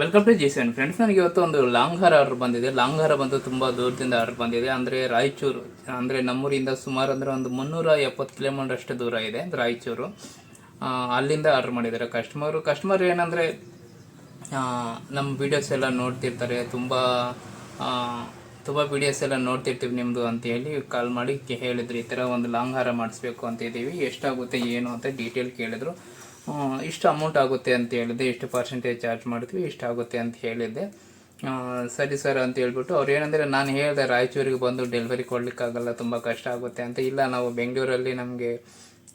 Welcome to Jason friends ನನಗೆ ಇವತ್ತು ಒಂದು ಲಾಂಗ್ ಹಾರ ಆರ್ಡ್ರ್ ಬಂದಿದೆ. ಲಾಂಗ್ ಹಾರ ಬಂದು ತುಂಬ ದೂರದಿಂದ ಆರ್ಡರ್ ಬಂದಿದೆ. ಅಂದರೆ ರಾಯಚೂರು, ಅಂದರೆ ನಮ್ಮೂರಿಂದ ಸುಮಾರು ಅಂದರೆ ಒಂದು ಮುನ್ನೂರ ಎಪ್ಪತ್ತು ಕಿಲೋಮೀಟರ್ ಅಷ್ಟು ದೂರ ಇದೆ ರಾಯಚೂರು. ಅಲ್ಲಿಂದ ಆರ್ಡರ್ ಮಾಡಿದ್ದಾರೆ ಕಸ್ಟಮರು ಕಸ್ಟಮರ್ ಏನಂದರೆ ನಮ್ಮ ವಿಡಿಯೋಸ್ ಎಲ್ಲ ನೋಡ್ತಿರ್ತಾರೆ. ತುಂಬ ತುಂಬ ವಿಡಿಯೋಸ್ ಎಲ್ಲ ನೋಡ್ತಿರ್ತೀವಿ ನಿಮ್ಮದು ಅಂತ ಹೇಳಿ ಕಾಲ್ ಮಾಡಿ ಹೇಳಿದ್ರು. ಈ ಥರ ಒಂದು ಲಾಂಗ್ ಹಾರ ಮಾಡಿಸ್ಬೇಕು ಅಂತ ಇದ್ದೀವಿ. ಎಷ್ಟಾಗುತ್ತೆ, ಏನು ಅಂತ ಡೀಟೇಲ್ ಕೇಳಿದ್ರು. ಇಷ್ಟು ಅಮೌಂಟ್ ಆಗುತ್ತೆ ಅಂತ ಹೇಳಿದೆ, ಇಷ್ಟು ಪರ್ಸೆಂಟೇಜ್ ಚಾರ್ಜ್ ಮಾಡ್ತೀವಿ ಇಷ್ಟು ಆಗುತ್ತೆ ಅಂತ ಹೇಳಿದ್ದೆ ಸರಿ ಸರ್ ಅಂತ ಹೇಳ್ಬಿಟ್ಟು ಅವ್ರು ಏನಂದರೆ, ನಾನು ಹೇಳಿದೆ ರಾಯಚೂರಿಗೆ ಬಂದು ಡೆಲಿವರಿ ಕೊಡಲಿಕ್ಕಾಗಲ್ಲ, ತುಂಬ ಕಷ್ಟ ಆಗುತ್ತೆ ಅಂತ. ಇಲ್ಲ, ನಾವು ಬೆಂಗಳೂರಲ್ಲಿ ನಮಗೆ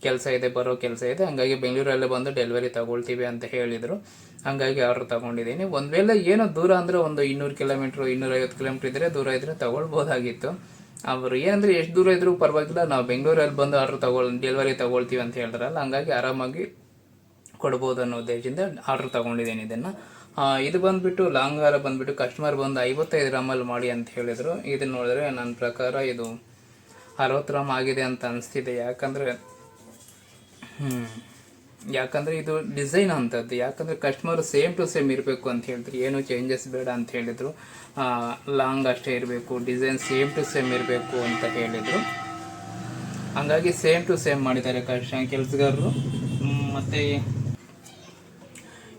ಕೆಲಸ ಇದೆ, ಬರೋ ಕೆಲಸ ಇದೆ, ಹಂಗಾಗಿ ಬೆಂಗಳೂರಲ್ಲೇ ಬಂದು ಡೆಲಿವರಿ ತಗೊಳ್ತೀವಿ ಅಂತ ಹೇಳಿದರು. ಹಂಗಾಗಿ ಆರ್ಡ್ರ್ ತಗೊಂಡಿದ್ದೀನಿ. ಒಂದು ವೇಳೆ ಏನೋ ದೂರ ಅಂದರೆ ಒಂದು ಇನ್ನೂರು ಕಿಲೋಮೀಟ್ರು ಇನ್ನೂರೈವತ್ತು ಕಿಲೋಮೀಟ್ರ್ ಇದ್ದರೆ ದೂರ ಇದ್ದರೆ ತಗೊಳ್ಬೋದಾಗಿತ್ತು. ಅವರು ಏನಂದರೆ, ಎಷ್ಟು ದೂರ ಇದ್ದರೂ ಪರವಾಗಿಲ್ಲ, ನಾವು ಬೆಂಗಳೂರಲ್ಲಿ ಬಂದು ಆರ್ಡ್ರ್ ತಗೊಳ್ ಡೆಲಿವರಿ ತಗೊಳ್ತೀವಿ ಅಂತ ಹೇಳಿದ್ರಲ್ಲ, ಹಂಗಾಗಿ ಆರಾಮಾಗಿ ಕೊಡ್ಬೋದು ಅನ್ನೋ ಉದ್ದೇಶದಿಂದ ಆರ್ಡ್ರ್ ತೊಗೊಂಡಿದ್ದೀನಿ ಇದನ್ನು. ಇದು ಬಂದುಬಿಟ್ಟು ಲಾಂಗ್ ಹಾರ ಬಂದ್ಬಿಟ್ಟು ಕಸ್ಟಮರ್ ಬಂದು ಐವತ್ತೈದು ರಾಮಲ್ಲಿ ಮಾಡಿ ಅಂತ ಹೇಳಿದರು. ಇದನ್ನ ನೋಡಿದ್ರೆ ನನ್ನ ಪ್ರಕಾರ ಇದು ಅರವತ್ತು ರಾಮ್ ಆಗಿದೆ ಅಂತ ಅನಿಸ್ತಿದೆ. ಯಾಕಂದರೆ ಯಾಕಂದರೆ ಇದು ಡಿಸೈನ್ ಅಂಥದ್ದು ಯಾಕಂದರೆ ಕಸ್ಟಮರ್ ಸೇಮ್ ಟು ಸೇಮ್ ಇರಬೇಕು ಅಂತ ಹೇಳಿದ್ರು. ಏನು ಚೇಂಜಸ್ ಬೇಡ ಅಂತ ಹೇಳಿದರು. ಲಾಂಗ್ ಅಷ್ಟೇ ಇರಬೇಕು ಡಿಸೈನ್ ಸೇಮ್ ಟು ಸೇಮ್ ಇರಬೇಕು ಅಂತ ಹೇಳಿದರು. ಹಂಗಾಗಿ ಸೇಮ್ ಟು ಸೇಮ್ ಮಾಡಿದ್ದಾರೆ ಕಷ್ಟ ಕೆಲಸಗಾರರು ಮತ್ತು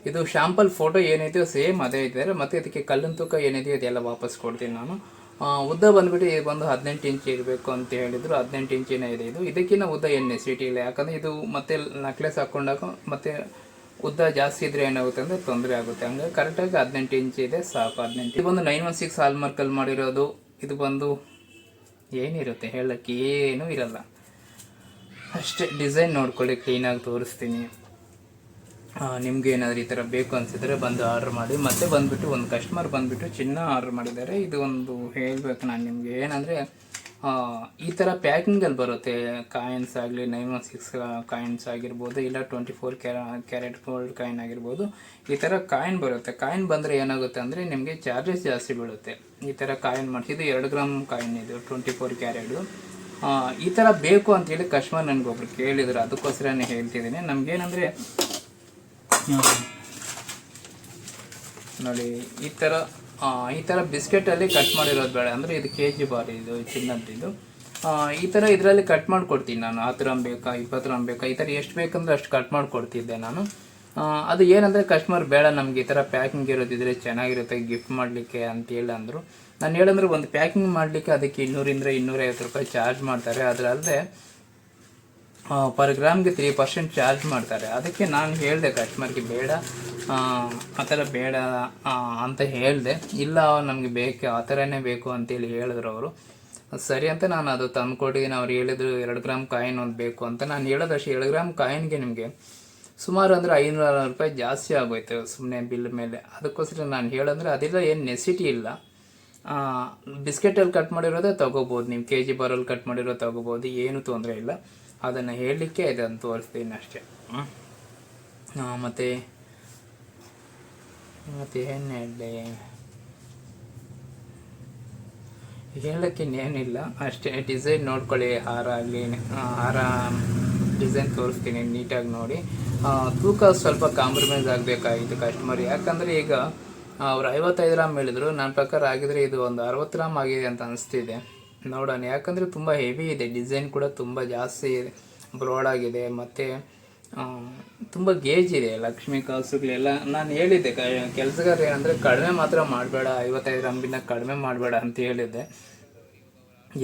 ಇದು ಶಾಂಪಲ್ ಫೋಟೋ ಏನಿದೆಯೋ ಸೇಮ್ ಅದೇ ಇದ್ದಾರೆ ಮತ್ತು ಇದಕ್ಕೆ ಕಲ್ಲಿನ ತೂಕ ಏನಿದೆಯೋ ಅದೆಲ್ಲ ವಾಪಸ್ ಕೊಡ್ತೀನಿ ನಾನು. ಉದ್ದ ಬಂದ್ಬಿಟ್ಟು ಇದು ಬಂದು ಹದಿನೆಂಟು ಇಂಚ್ ಇರಬೇಕು ಅಂತ ಹೇಳಿದ್ರು. ಹದಿನೆಂಟು ಇಂಚಿನ ಇದೆ ಇದು. ಇದಕ್ಕಿಂತ ಉದ್ದ ಎಣ್ಣೆ ಸಿಟಿಲಿ ಇಲ್ಲ. ಯಾಕಂದರೆ ಇದು ಮತ್ತೆ ನಕ್ಲೆಸ್ ಹಾಕೊಂಡಾಗ ಮತ್ತೆ ಉದ್ದ ಜಾಸ್ತಿ ಇದ್ರೆ ಏನಾಗುತ್ತೆ ಅಂದರೆ ತೊಂದರೆ ಆಗುತ್ತೆ. ಹಂಗಾಗಿ ಕರೆಕ್ಟಾಗಿ ಹದಿನೆಂಟು ಇಂಚ್ ಇದೆ, ಸಾಕು ಹದಿನೆಂಟು ಇದು ಬಂದು ನೈನ್ ಒನ್ ಸಿಕ್ಸ್ ಹಾಲ್ಮಾರ್ಕಲ್ಲಿ ಮಾಡಿರೋದು. ಇದು ಬಂದು ಏನಿರುತ್ತೆ ಹೇಳಕ್ಕೆ ಏನೂ ಇರಲ್ಲ. ಅಷ್ಟೇ ಡಿಸೈನ್ ನೋಡ್ಕೊಳ್ಳಿ, ಕ್ಲೀನಾಗಿ ತೋರಿಸ್ತೀನಿ. ನಿಮ್ಗೆ ಏನಾದರೂ ಈ ಥರ ಬೇಕು ಅನಿಸಿದ್ರೆ ಬಂದು ಆರ್ಡ್ರ್ ಮಾಡಿ. ಮತ್ತೆ ಬಂದುಬಿಟ್ಟು ಒಂದು ಕಸ್ಟಮರ್ ಬಂದುಬಿಟ್ಟು ಚಿನ್ನ ಆರ್ಡ್ರ್ ಮಾಡಿದ್ದಾರೆ. ಇದು ಒಂದು ಹೇಳಬೇಕು ನಾನು ನಿಮಗೆ. ಏನಂದರೆ ಈ ಥರ ಪ್ಯಾಕಿಂಗಲ್ಲಿ ಬರುತ್ತೆ. ಕಾಯಿನ್ಸ್ ಆಗಲಿ ನೈನ್ ಒನ್ ಸಿಕ್ಸ್ ಕಾಯಿನ್ಸ್ ಆಗಿರ್ಬೋದು, ಇಲ್ಲ ಟ್ವೆಂಟಿ ಫೋರ್ ಕ್ಯಾರ ಕ್ಯಾರೆಟ್ ಗೋಲ್ಡ್ ಕಾಯಿನ್ ಆಗಿರ್ಬೋದು, ಈ ಥರ ಕಾಯಿನ್ ಬರುತ್ತೆ. ಕಾಯಿನ್ ಬಂದರೆ ಏನಾಗುತ್ತೆ ಅಂದರೆ, ನಿಮಗೆ ಚಾರ್ಜಸ್ ಜಾಸ್ತಿ ಬೀಳುತ್ತೆ. ಈ ಥರ ಕಾಯಿನ್ ಮಾಡಿಸಿದ್ದು ಎರಡು ಗ್ರಾಮ್ ಕಾಯಿನ್ ಇದು ಟ್ವೆಂಟಿ ಫೋರ್ ಕ್ಯಾರೆಟು ಈ ಥರ ಬೇಕು ಅಂತೇಳಿ ಕಸ್ಟಮರ್ ನನಗೊಬ್ರು ಕೇಳಿದ್ರು. ನಾನು ಹೇಳ್ತಿದ್ದೀನಿ. ನಮಗೇನಂದರೆ ನೋಡಿ ಈ ಥರ ಈ ಥರ ಬಿಸ್ಕೆಟಲ್ಲಿ ಕಟ್ ಮಾಡಿರೋದು ಬೇಡ ಅಂದರೆ ಇದು ಕೆ ಜಿ ಬಾರಿ ಇದು ಚಿನ್ನದ್ದು ಆ, ಈ ಥರ ಇದರಲ್ಲಿ ಕಟ್ ಮಾಡಿಕೊಡ್ತೀನಿ ನಾನು. ಹತ್ತು ಗ್ರಾಮ್ ಬೇಕಾ ಇಪ್ಪತ್ತು ಗ್ರಾಮ್ ಬೇಕಾ ಈ ಥರ ಎಷ್ಟು ಬೇಕಂದ್ರೆ ಅಷ್ಟು ಕಟ್ ಮಾಡಿಕೊಡ್ತಿದ್ದೆ ನಾನು. ಅದು ಏನಂದರೆ ಕಸ್ಟಮರ್ ಬೇಡ ನಮ್ಗೆ ಈ ಥರ ಪ್ಯಾಕಿಂಗ್ ಇರೋದಿದ್ರೆ ಚೆನ್ನಾಗಿರುತ್ತೆ ಗಿಫ್ಟ್ ಮಾಡಲಿಕ್ಕೆ ಅಂತ ಹೇಳಿ ಅಂದರು. ನಾನು ಹೇಳಂದ್ರೆ ಒಂದು ಪ್ಯಾಕಿಂಗ್ ಮಾಡಲಿಕ್ಕೆ ಅದಕ್ಕೆ ಇನ್ನೂರಿಂದ ಇನ್ನೂರೈವತ್ತು ರೂಪಾಯಿ ಚಾರ್ಜ್ ಮಾಡ್ತಾರೆ. ಅದರಲ್ಲದೆ ಪರ್ ಗ್ರಾಮ್ಗೆ ತ್ರೀ ಪರ್ಸೆಂಟ್ ಚಾರ್ಜ್ ಮಾಡ್ತಾರೆ. ಅದಕ್ಕೆ ನಾನು ಹೇಳಿದೆ ಕಸ್ಟಮರ್ಗೆ ಬೇಡ ಆ, ಥರ ಬೇಡ ಅಂತ ಹೇಳಿದೆ. ಇಲ್ಲ ನಮಗೆ ಬೇಕು ಆ ಥರನೇ ಬೇಕು ಅಂತೇಳಿ ಹೇಳಿದ್ರು ಅವರು. ಸರಿ ಅಂತ ನಾನು ಅದು ತಂದ್ಕೊಟ್ಟಿದ್ದೀನಿ ಅವ್ರು ಹೇಳಿದ್ರು ಎರಡು ಗ್ರಾಮ್ ಕಾಯಿನ್ ಒಂದು ಬೇಕು ಅಂತ ನಾನು ಹೇಳೋದಷ್ಟು ಎರಡು ಗ್ರಾಮ್ ಕಾಯಿನ್ಗೆ ನಿಮಗೆ ಸುಮಾರು ಅಂದರೆ ಐನೂರು ರೂಪಾಯಿ ಜಾಸ್ತಿ ಆಗೋಯ್ತು ಸುಮ್ಮನೆ ಬಿಲ್ ಮೇಲೆ. ಅದಕ್ಕೋಸ್ಕರ ನಾನು ಹೇಳಂದ್ರೆ ಅದೆಲ್ಲ ಏನು ನೆಸಿಟಿ ಇಲ್ಲ. ಬಿಸ್ಕೆಟಲ್ಲಿ ಕಟ್ ಮಾಡಿರೋದೇ ತೊಗೋಬೋದು. ನಿಮ್ಮ ಕೆ ಜಿ ಬಾರಲ್ಲಿ ಕಟ್ ಮಾಡಿರೋ ತೊಗೋಬೋದು. ಏನು ತೊಂದರೆ ಇಲ್ಲ. ಅದನ್ನು ಹೇಳಲಿಕ್ಕೆ ಇದನ್ನು ತೋರಿಸ್ತೀನಿ ಅಷ್ಟೇ. ಮತ್ತು ಮತ್ತು ಏನು ಹೇಳಿ ಹೇಳಕ್ಕೆ ಇನ್ನೇನಿಲ್ಲ ಅಷ್ಟೇ ಡಿಸೈನ್ ನೋಡ್ಕೊಳ್ಳಿ ಹಾರ ಆಗಲಿ ಹಾರ ಡಿಸೈನ್ ತೋರಿಸ್ತೀನಿ ನೀಟಾಗಿ ನೋಡಿ. ತೂಕ ಸ್ವಲ್ಪ ಕಾಂಪ್ರಮೈಸ್ ಆಗಬೇಕಾಗಿತ್ತು ಕಸ್ಟಮರ್ ಯಾಕಂದರೆ ಈಗ ಅವ್ರು ಐವತ್ತೈದು ಗ್ರಾಮ್ ಹೇಳಿದ್ರು. ನನ್ನ ಪ್ರಕಾರ ಆಗಿದ್ರೆ ಇದು ಒಂದು ಅರವತ್ತು ಗ್ರಾಮ್ ಆಗಿದೆ ಅಂತ ಅನಿಸ್ತಿದೆ. ನೋಡೋಣ. ಯಾಕಂದರೆ ತುಂಬ ಹೆವಿ ಇದೆ ಡಿಸೈನ್ ಕೂಡ ತುಂಬ ಜಾಸ್ತಿ ಬ್ರಾಡ್ ಆಗಿದೆ, ಮತ್ತು ತುಂಬ ಗೇಜ್ ಇದೆ ಲಕ್ಷ್ಮಿ ಕಾಸುಗಳೆಲ್ಲ ನಾನು ಹೇಳಿದ್ದೆ, ಕ ಕೆಲಸಗಾರ ಏನಂದರೆ ಕಡಿಮೆ ಮಾತ್ರ ಮಾಡಬೇಡ, ಐವತ್ತೈದು ರಂಬಿನ ಕಡಿಮೆ ಮಾಡಬೇಡ ಅಂತ ಹೇಳಿದ್ದೆ.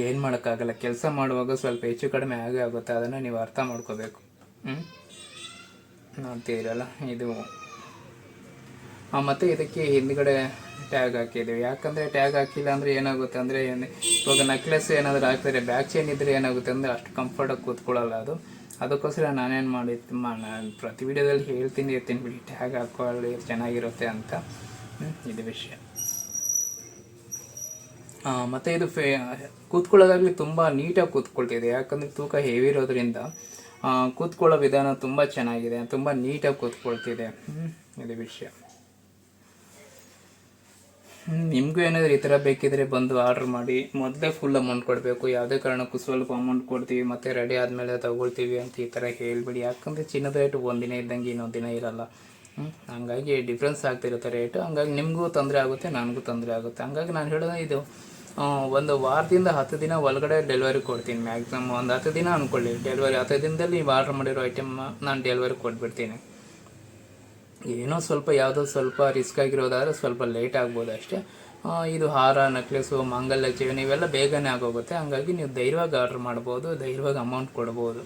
ಏನು ಮಾಡೋಕ್ಕಾಗಲ್ಲ, ಕೆಲಸ ಮಾಡುವಾಗ ಸ್ವಲ್ಪ ಹೆಚ್ಚು ಕಡಿಮೆ ಆಗೇ ಆಗುತ್ತೆ, ಅದನ್ನು ನೀವು ಅರ್ಥ ಮಾಡ್ಕೋಬೇಕು. ಹ್ಞೂ ನೋಡ್ತಿದ್ದೀರಲ್ಲ, ಇದು ಮತ್ತೆ ಇದಕ್ಕೆ ಹಿಂದ್ಗಡೆ ಟ್ಯಾಗ್ ಹಾಕಿದ್ದೀವಿ. ಯಾಕಂದರೆ ಟ್ಯಾಗ್ ಹಾಕಿಲ್ಲ ಅಂದರೆ ಏನಾಗುತ್ತೆ ಅಂದರೆ ಇವಾಗ ನೆಕ್ಲೆಸ್ ಏನಾದರೂ ಹಾಕ್ತಾರೆ ಬ್ಯಾಕ್ ಚೈನ್ ಇದ್ದರೆ ಏನಾಗುತ್ತೆ ಅಂದರೆ ಅಷ್ಟು ಕಂಫರ್ಟಾಗಿ ಕೂತ್ಕೊಳ್ಳಲ್ಲ ಅದು. ಅದಕ್ಕೋಸ್ಕರ ನಾನೇನು ಮಾಡಿತ್ತು ಮಾ ನಾನು ಪ್ರತಿ ವಿಡಿಯೋದಲ್ಲಿ ಹೇಳ್ತೀನಿ ಇರ್ತೀನಿ ಬಿಡಿ. ಟ್ಯಾಗ್ ಹಾಕೊಳ್ಳಿ, ಚೆನ್ನಾಗಿರುತ್ತೆ ಅಂತ. ಇದು ವಿಷಯ. ಮತ್ತು ಇದು ಫೇ ಕೂತ್ಕೊಳ್ಳೋದಾಗಲಿ ತುಂಬ ನೀಟಾಗಿ ಕೂತ್ಕೊಳ್ತಿದೆ. ಯಾಕಂದರೆ ತೂಕ ಹೆವಿ ಇರೋದ್ರಿಂದ ಕೂತ್ಕೊಳ್ಳೋ ವಿಧಾನ ತುಂಬ ಚೆನ್ನಾಗಿದೆ. ತುಂಬ ನೀಟಾಗಿ ಕೂತ್ಕೊಳ್ತಿದೆ. ಇದು ವಿಷಯ. ನಿಮಗೂ ಏನಾದರೂ ಈ ಥರ ಬೇಕಿದ್ರೆ ಬಂದು ಆರ್ಡ್ರ್ ಮಾಡಿ, ಮೊದಲೇ ಫುಲ್ ಅಮೌಂಟ್ ಕೊಡಬೇಕು. ಯಾವುದೇ ಕಾರಣಕ್ಕೂ ಸ್ವಲ್ಪ ಅಮೌಂಟ್ ಕೊಡ್ತೀವಿ, ಮತ್ತೆ ರೆಡಿ ಆದಮೇಲೆ ತಗೊಳ್ತೀವಿ ಅಂತ ಈ ಥರ ಹೇಳಿಬಿಡಿ. ಯಾಕಂದರೆ ಚಿನ್ನದ ರೇಟು ಒಂದಿನ ಇದ್ದಂಗೆ ಇನ್ನೊಂದು ದಿನ ಇರಲ್ಲ? ಹಂಗಾಗಿ ಡಿಫ್ರೆನ್ಸ್ ಆಗ್ತಿರುತ್ತೆ ರೇಟು ಹಂಗಾಗಿ ನಿಮಗೂ ತೊಂದರೆ ಆಗುತ್ತೆ, ನನಗೂ ತೊಂದರೆ ಆಗುತ್ತೆ. ಹಂಗಾಗಿ ನಾನು ಹೇಳೋದು ಇದು ಒಂದು ವಾರದಿಂದ ಹತ್ತು ದಿನ ಒಳಗಡೆ ಡೆಲಿವರಿ ಕೊಡ್ತೀನಿ ಮ್ಯಾಕ್ಸಿಮಮ್ ಒಂದು ಹತ್ತು ದಿನ ಅಂದ್ಕೊಳ್ಳಿ ಡೆಲಿವರಿ ಹತ್ತು ದಿನದಲ್ಲಿ ನೀವು ಆರ್ಡ್ರ್ ಮಾಡಿರೋ ಐಟಮ್ ನಾನು ಡೆಲಿವರಿ ಕೊಟ್ಬಿಡ್ತೀನಿ. ಏನೋ ಸ್ವಲ್ಪ ಯಾವುದೋ ಸ್ವಲ್ಪ ರಿಸ್ಕ್ ಆಗಿರೋದಾದ್ರೆ ಸ್ವಲ್ಪ ಲೇಟ್ ಆಗ್ಬೋದು ಅಷ್ಟೇ. ಇದು ಹಾರ ನೆಕ್ಲೆಸು ಮಾಂಗಲ್ಯ, ಜೀವನ ಇವೆಲ್ಲ ಬೇಗನೆ ಆಗೋಗುತ್ತೆ. ಹಂಗಾಗಿ ನೀವು ಧೈರ್ಯವಾಗಿ ಆರ್ಡ್ರ್ ಮಾಡ್ಬೋದು, ಧೈರ್ಯವಾಗಿ ಅಮೌಂಟ್ ಕೊಡ್ಬೋದು.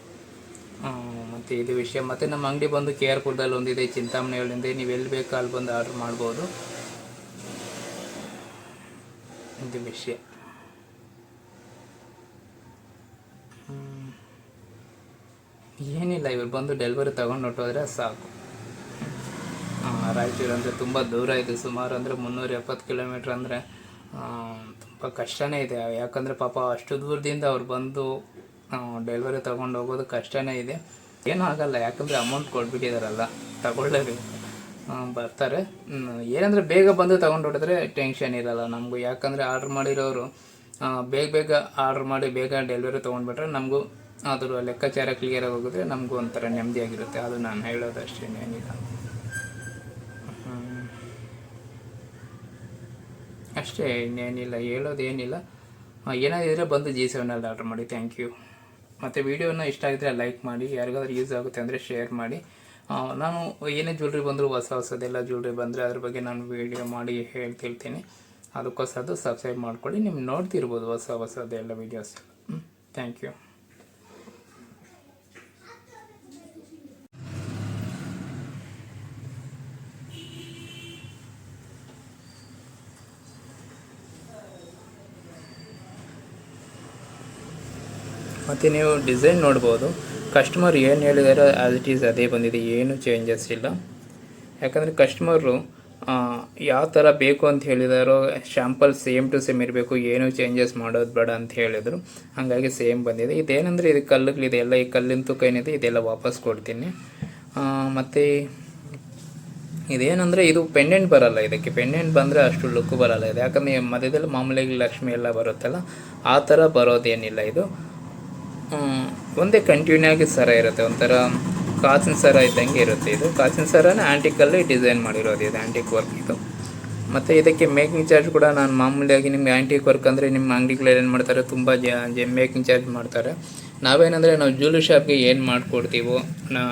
ಮತ್ತು ಇದು ವಿಷಯ. ಮತ್ತು ನಮ್ಮ ಅಂಗಡಿ ಬಂದು ಕೆ ಆರ್ ಪುರದಲ್ಲಿ ಒಂದಿದೆ ಚಿಂತಾಮಣಿಯಲ್ಲಿಂದ ನೀವು ಎಲ್ಲಿ ಬೇಕೋ ಅಲ್ಲಿ ಬಂದು ಆರ್ಡ್ರ್ ಮಾಡ್ಬೋದು. ಇದು ವಿಷಯ. ಏನಿಲ್ಲ, ಇವ್ರು ಬಂದು ಡೆಲಿವರಿ ತಗೊಂಡು ಹೊಟ್ಟೋದ್ರೆ ಸಾಕು. ರಾಯಚೂರು ಅಂದರೆ ತುಂಬ ದೂರ ಇದೆ. ಸುಮಾರು ಅಂದರೆ ಮುನ್ನೂರ ಎಪ್ಪತ್ತು ಕಿಲೋಮೀಟ್ರ್ ಅಂದರೆ ತುಂಬ ಕಷ್ಟನೇ ಇದೆ. ಯಾಕಂದರೆ ಪಾಪ ಅಷ್ಟು ದೂರದಿಂದ ಅವ್ರು ಬಂದು ಡೆಲಿವರಿ ತೊಗೊಂಡು ಹೋಗೋದು ಕಷ್ಟನೇ ಇದೆ. ಏನೂ ಆಗಲ್ಲ, ಯಾಕಂದರೆ ಅಮೌಂಟ್ ಕೊಟ್ಬಿಟ್ಟಿದಾರಲ್ಲ ತಗೊಳ್ಳೇಬೇಕು ಬರ್ತಾರೆ. ಏನಂದರೆ ಬೇಗ ಬಂದು ತೊಗೊಂಡು ಹೊಡೆದ್ರೆ ಟೆನ್ಷನ್ ಇರಲ್ಲ ನಮಗೂ. ಯಾಕಂದರೆ ಆರ್ಡ್ರ್ ಮಾಡಿರೋರು ಬೇಗ ಬೇಗ ಆರ್ಡ್ರ್ ಮಾಡಿ ಬೇಗ ಡೆಲಿವರಿ ತೊಗೊಂಡ್ಬಿಟ್ರೆ ನಮಗೂ ಅದರ ಲೆಕ್ಕಾಚಾರ ಕ್ಲಿಯರಾಗಿ ಹೋಗಿದ್ರೆ ನಮಗೂ ಒಂಥರ ನೆಮ್ಮದಿಯಾಗಿರುತ್ತೆ. ಅದು ನಾನು ಹೇಳೋದು ಅಷ್ಟೇ ಏನಿಲ್ಲ. ಅಷ್ಟೇ, ಇನ್ನೇನಿಲ್ಲ, ಹೇಳೋದೇನಿಲ್ಲ. ಏನಾದಿದ್ರೆ ಬಂದು ಜಿ ಸೆವೆನಲ್ಲಿ ಆರ್ಡ್ರ್ ಮಾಡಿ ಥ್ಯಾಂಕ್ ಯು ಮತ್ತು ವಿಡಿಯೋನ ಇಷ್ಟ ಆಗಿದ್ರೆ ಲೈಕ್ ಮಾಡಿ, ಯಾರಿಗಾದ್ರೂ ಯೂಸ್ ಆಗುತ್ತೆ ಅಂದರೆ ಶೇರ್ ಮಾಡಿ. ನಾನು ಏನೇ ಜ್ಯುವೆಲ್ರಿ ಬಂದರೂ, ಹೊಸ ಹೊಸದೆಲ್ಲ ಜ್ಯುವೆಲ್ರಿ ಬಂದರೆ ಅದ್ರ ಬಗ್ಗೆ ನಾನು ವೀಡಿಯೋ ಮಾಡಿ ಹೇಳ್ತಿರ್ತೀನಿ. ಅದಕ್ಕೋಸ್ಕರ ಸಬ್ಸ್ಕ್ರೈಬ್ ಮಾಡ್ಕೊಳ್ಳಿ. ನಿಮ್ಗೆ ನೋಡ್ತಿರ್ಬೋದು ಹೊಸ ಹೊಸದೆಲ್ಲ ವೀಡಿಯೋಸ್ ಥ್ಯಾಂಕ್ ಯು ಮತ್ತು ನೀವು ಡಿಸೈನ್ ನೋಡ್ಬೋದು. ಕಸ್ಟಮರ್ ಏನು ಹೇಳಿದಾರೋ ಆ್ಯಸ್ ಇಟ್ ಈಸ್ ಅದೇ ಬಂದಿದೆ, ಏನು ಚೇಂಜಸ್ ಇಲ್ಲ. ಯಾಕಂದರೆ ಕಸ್ಟಮರು ಯಾವ ಥರ ಬೇಕು ಅಂತ ಹೇಳಿದಾರೋ ಶ್ಯಾಂಪಲ್ ಸೇಮ್ ಟು ಸೇಮ್ ಇರಬೇಕು, ಏನು ಚೇಂಜಸ್ ಮಾಡೋದು ಬೇಡ ಅಂತ ಹೇಳಿದರು. ಹಾಗಾಗಿ ಸೇಮ್ ಬಂದಿದೆ. ಇದೇನಂದರೆ ಇದು ಕಲ್ಲುಗಳಿದೆ, ಎಲ್ಲ ಈ ಕಲ್ಲಿನ ತೂಕ ಏನಿದೆ, ಇದೆಲ್ಲ ವಾಪಸ್ ಕೊಡ್ತೀನಿ. ಮತ್ತು ಇದೇನಂದರೆ ಇದು ಪೆಂಡೆಂಟ್ ಬರಲ್ಲ ಇದಕ್ಕೆ. ಪೆಂಡೆಂಟ್ ಬಂದರೆ ಅಷ್ಟು ಲುಕ್ ಬರಲ್ಲ. ಇದು ಯಾಕಂದರೆ ಮಧ್ಯದಲ್ಲಿ ಮಾಮೂಲಿ ಲಕ್ಷ್ಮಿ ಎಲ್ಲ ಬರುತ್ತಲ್ಲ, ಆ ಥರ ಬರೋದೇನಿಲ್ಲ ಇದು. ಒಂದೇ ಕಂಟಿನ್ಯೂ ಆಗಿ ಸರ ಇರುತ್ತೆ, ಒಂಥರ ಕಾಸಿನ ಸರ ಇದ್ದಂಗೆ ಇರುತ್ತೆ ಇದು. ಕಾಸಿನ ಸರನ ಆ್ಯಂಟಿಕಲ್ಲಿ ಡಿಸೈನ್ ಮಾಡಿರೋದು ಇದು ಆ್ಯಂಟಿಕ್ ವರ್ಕ್ ಇದು. ಮತ್ತು ಇದಕ್ಕೆ ಮೇಕಿಂಗ್ ಚಾರ್ಜ್ ಕೂಡ ನಾನು ಮಾಮೂಲಿಯಾಗಿ ನಿಮ್ಗೆ ಆ್ಯಂಟಿಕ್ ವರ್ಕ್ ಅಂದರೆ ನಿಮ್ಮ ಅಂಗಡಿಗಳಲ್ಲಿ ಏನು ಮಾಡ್ತಾರೆ, ತುಂಬ ಜ ಮೇಕಿಂಗ್ ಚಾರ್ಜ್ ಮಾಡ್ತಾರೆ. ನಾವೇನಂದರೆ ನಾವು ಜ್ಯುವೆಲ್ರಿ ಶಾಪ್ಗೆ ಏನು ಮಾಡಿಕೊಡ್ತೀವೋ, ನಾ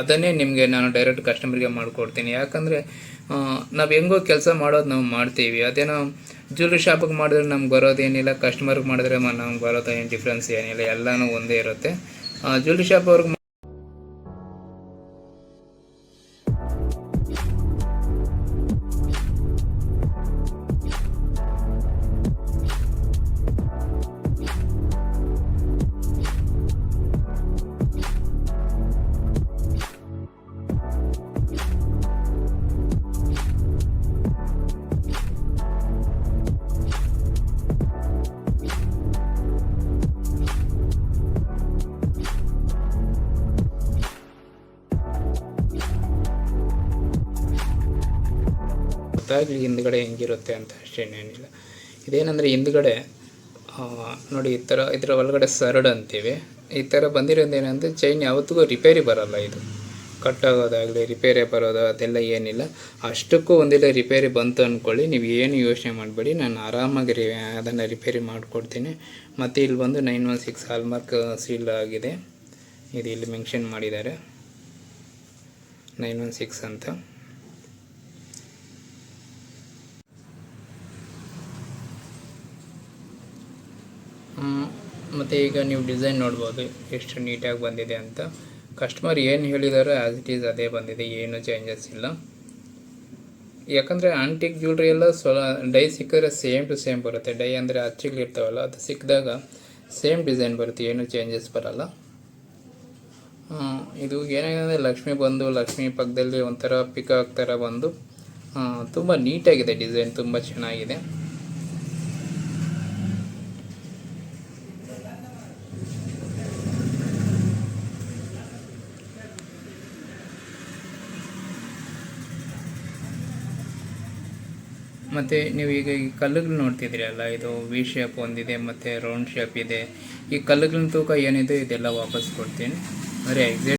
ಅದನ್ನೇ ನಿಮಗೆ ನಾನು ಡೈರೆಕ್ಟ್ ಕಸ್ಟಮರ್ಗೆ ಮಾಡಿಕೊಡ್ತೀನಿ. ಯಾಕಂದರೆ ನಾವು ಹೆಂಗೋ ಕೆಲಸ ಮಾಡೋದು ನಾವು ಮಾಡ್ತೀವಿ. ಅದೇನೋ ಜ್ಯುವೆಲ್ರಿ ಶಾಪಿಗೆ ಮಾಡಿದ್ರೆ ನಮ್ಗೆ ಬರೋದೇನಿಲ್ಲ ಕಸ್ಟಮರ್ಗೆ ಮಾಡಿದ್ರೆ ನಮ್ಗೆ ಬರೋದು ಏನು ಡಿಫ್ರೆನ್ಸ್ ಏನಿಲ್ಲ, ಎಲ್ಲನೂ ಒಂದೇ ಇರುತ್ತೆ. ಜ್ಯುವೆಲ್ರಿ ಶಾಪ್ ಅವ್ರಿಗೆ ಗೊತ್ತಾಗಲಿ ಹಿಂದ್ಗಡೆ ಹೆಂಗಿರುತ್ತೆ ಅಂತ ಅಷ್ಟೇನೇನಿಲ್ಲ ಇದೇನಂದರೆ ಹಿಂದ್ಗಡೆ ನೋಡಿ ಈ ಥರ ಇದರ ಒಳಗಡೆ ಸರಡ್ ಅಂತೀವಿ. ಈ ಥರ ಬಂದಿರೋದು ಏನಂದರೆ ಚೈನ್ ಯಾವತ್ತಿಗೂ ರಿಪೇರಿ ಬರೋಲ್ಲ ಇದು. ಕಟ್ಟಾಗೋದಾಗಲಿ ರಿಪೇರಿ ಬರೋದು, ಅದೆಲ್ಲ ಏನಿಲ್ಲ. ಅಷ್ಟಕ್ಕೂ ಒಂದಿಲ್ಲ ರಿಪೇರಿ ಬಂತು ಅಂದ್ಕೊಳ್ಳಿ ನೀವು ಏನು ಯೋಚನೆ ಮಾಡಬೇಡಿ. ನಾನು ಆರಾಮಾಗಿ ರಿ ಅದನ್ನು ರಿಪೇರಿ ಮಾಡಿಕೊಡ್ತೀನಿ. ಮತ್ತು ಇಲ್ಲಿ ಬಂದು nine one six hallmark seal ಆಗಿದೆ. ಇದು ಇಲ್ಲಿ ಮೆನ್ಷನ್ ಮಾಡಿದ್ದಾರೆ. ನೈನ್ ಒನ್ ಸಿಕ್ಸ್ ಅಂತ. ಮತ್ತು ಈಗ ನೀವು ಡಿಸೈನ್ ನೋಡ್ಬೋದು ಎಷ್ಟು ನೀಟಾಗಿ ಬಂದಿದೆ ಅಂತ. ಕಸ್ಟಮರ್ ಏನು ಹೇಳಿದಾರೋ ಆ್ಯಸ್ ಇಟ್ ಈಸ್ ಅದೇ ಬಂದಿದೆ, ಏನು ಚೇಂಜಸ್ ಇಲ್ಲ. ಯಾಕಂದರೆ ಆಂಟಿಕ್ ಜ್ಯುವೆಲ್ರಿ ಎಲ್ಲ ಸ್ವ ಡೈ ಸಿಕ್ಕಿದ್ರೆ ಸೇಮ್ ಟು ಸೇಮ್ ಬರುತ್ತೆ. ಡೈ ಅಂದರೆ ಅಚ್ಚಿಗಳಿರ್ತಾವಲ್ಲ ಅದು ಸಿಕ್ಕಿದಾಗ ಸೇಮ್ ಡಿಸೈನ್ ಬರುತ್ತೆ, ಏನು ಚೇಂಜಸ್ ಬರಲ್ಲ. ಇದು ಏನಾಗಿದೆ, ಲಕ್ಷ್ಮಿ ಬಂದು, ಲಕ್ಷ್ಮಿ ಪಕ್ಕದಲ್ಲಿ ಒಂಥರ ಪಿಕಾಕ್ ಥರ ಬಂದು ತುಂಬ ನೀಟಾಗಿದೆ ಡಿಸೈನ್ ತುಂಬ ಚೆನ್ನಾಗಿದೆ. ಮತ್ತು ನೀವು ಈಗ ಈ ಕಲ್ಲುಗಳು ಅಲ್ಲ, ಇದು ವಿ ಶೇಪ್ ಒಂದಿದೆ, ಮತ್ತು ರೌಂಡ್ ಶೇಪ್ ಇದೆ. ಈ ಕಲ್ಲುಗಳ ತೂಕ ಏನಿದೆ ಇದೆಲ್ಲ ವಾಪಸ್ ಕೊಡ್ತೀನಿ. ಅಂದರೆ ಎಕ್ಸಾಕ್ಟ್